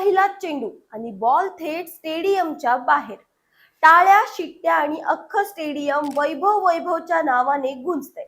पहिलाच चेंडू आणि बॉल थेट स्टेडियमच्या बाहेर. टाळ्या शिट्ट्या आणि अख्खं स्टेडियम वैभव वैभवच्या नावाने गुंजतंय.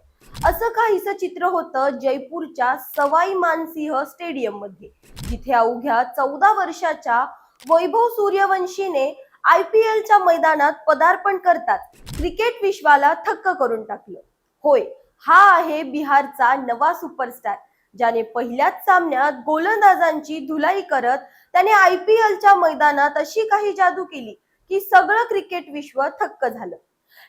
असं काहीस चित्र होतं जयपूरच्या सवाई मानसिंह स्टेडियममध्ये जिथे अवघ्या चौदा वर्षाच्या वैभव सूर्यवंशीने आय पी एलच्या मैदानात पदार्पण करतात. क्रिकेट विश्वाला थक्क करून टाकलं. होय हा आहे बिहारचा नवा सुपरस्टार ज्याने पहिल्याच सामन्यात गोलंदाजांची धुलाई करत त्याने आय पी एलच्या मैदानात अशी काही जादू केली की सगळं क्रिकेट विश्व थक्क झालं.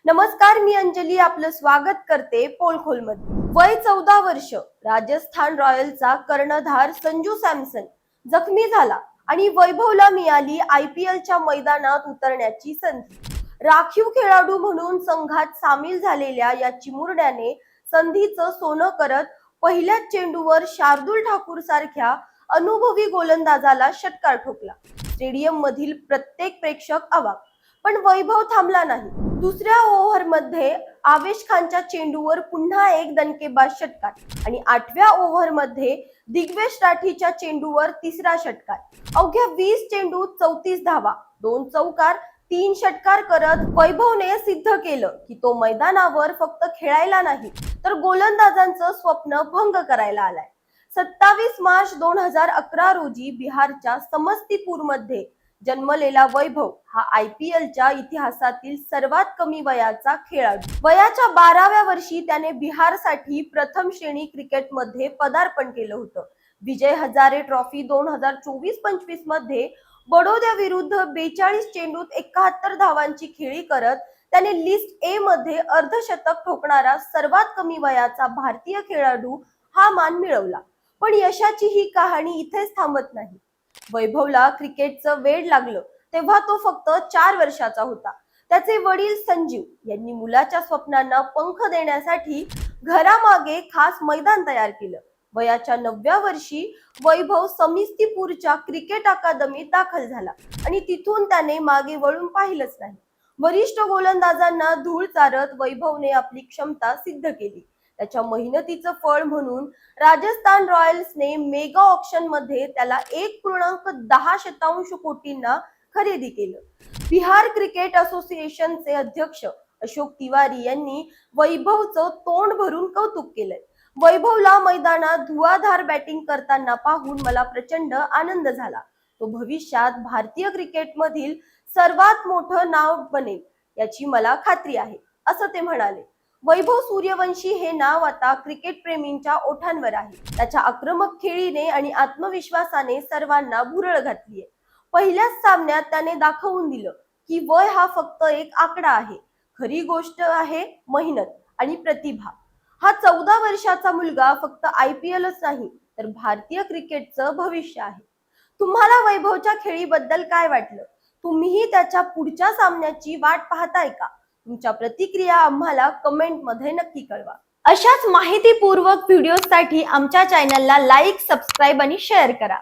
नमस्कार मी अंजली. आपलं स्वागत करते पोलखोलमध्ये. वय चौदा वर्ष राजस्थान रॉयलचा कर्णधार संजू सॅमसन जखमी झाला आणि वैभवला मिळाली आय पी एलच्या मैदानात उतरण्याची संधी. राखीव खेळाडू म्हणून संघात सामील झालेल्या या चिमुरड्याने संधीचं सोनं करत पहिल्याच चेंडूवर शार्दूल ठाकूर सारख्या अनुभवी गोलंदाजाला षटकार ठोकला. स्टेडियम मधील प्रत्येक प्रेक्षक अवाक. पण वैभव थांबला नाही. दुसऱ्या ओव्हरमध्ये आवेश खानच्या चेंडूवर पुन्हा एक दणकेबाज षटकार आणि आठव्या ओव्हरमध्ये दिग्वेश राठीच्या चेंडूवर तिसरा षटकार. अवघ्या वीस चेंडू चौतीस धावा दोन चौकार तीन षटकार करत वैभवने सिद्ध केलं की तो मैदानावर फक्त खेळायला नाही तर गोलंदाजांचं स्वप्न भंग करायला आलाय. सत्तावीस मार्च दोन हजार अकरा रोजी बिहारच्या समस्तीपूरमध्ये जन्मलेला वैभव हा आय पी एलच्या इतिहासातील सर्वात कमी वयाचा खेळाडू. वयाच्या बाराव्या वर्षी त्याने बिहारसाठी प्रथम श्रेणी क्रिकेटमध्ये पदार्पण केलं होतं. विजय हजारे ट्रॉफी दोन हजार चोवीस पंचवीसमध्ये बडोद्या विरुद्ध बेचाळीस चेंडूत एकाहत्तर धावांची खेळी करत त्याने लिस्ट ए मध्ये अर्धशतक ठोकणारा सर्वात कमी वयाचा भारतीय खेळाडू हा मान मिळवला. पण यशाची ही कहाणी इथेच थांबत नाही. वैभवला क्रिकेटचं वेड लागलं तेव्हा तो फक्त चार वर्षाचा होता. त्याचे वडील संजीव यांनी मुलाच्या स्वप्नांना पंख देण्यासाठी घरामागे खास मैदान तयार केलं. वयाच्या नवव्या वर्षी वैभव समिस्तीपूरच्या क्रिकेट अकादमीत दाखल झाला. आणि तिथून त्याने मागे वळून पाहिलंच नाही. वरिष्ठ गोलंदाजांना धूळ चारत वैभवने आपली क्षमता सिद्ध केली. त्याच्या मेहनतीचं फळ म्हणून राजस्थान रॉयल्सने मेगा ऑप्शनमध्ये त्याला एक पूर्णांक दहा शतांश कोटींना खरेदी केलं. बिहार क्रिकेट असोसिएशनचे अध्यक्ष अशोक तिवारी यांनी वैभवचं तोंड भरून कौतुक केलंय. वैभवला मैदानात धुवाधार बॅटिंग करताना पाहून मला प्रचंड आनंद झाला. तो भविष्यात भारतीय क्रिकेटमधील सर्वात मोठं नाव बनेल याची मला खात्री आहे असं ते म्हणाले. वैभव सूर्यवंशी हे नाव आता क्रिकेट प्रेमींच्या ओठांवर आहे. त्याच्या आक्रमक खेळीने आणि आत्मविश्वासाने सर्वांना भुरळ घातलीये. पहिल्याच सामन्यात त्याने दाखवून दिलं की वय हा फक्त एक आकडा आहे. खरी गोष्ट आहे मेहनत आणि प्रतिभा. हा चौदा वर्षाचा मुलगा फक्त आय पी एलच नाही तर भारतीय क्रिकेटचं भविष्य आहे. तुम्हाला वैभवच्या खेळीबद्दल काय वाटलं? तुम्हीही त्याच्या पुढच्या सामन्याची वाट पाहताय का? तुमच्या प्रतिक्रिया आम्हाला कमेंटमध्ये नक्की कळवा. अशाच माहितीपूर्वक व्हिडिओसाठी आमच्या चॅनलला लाईक सबस्क्राईब आणि शेअर करा.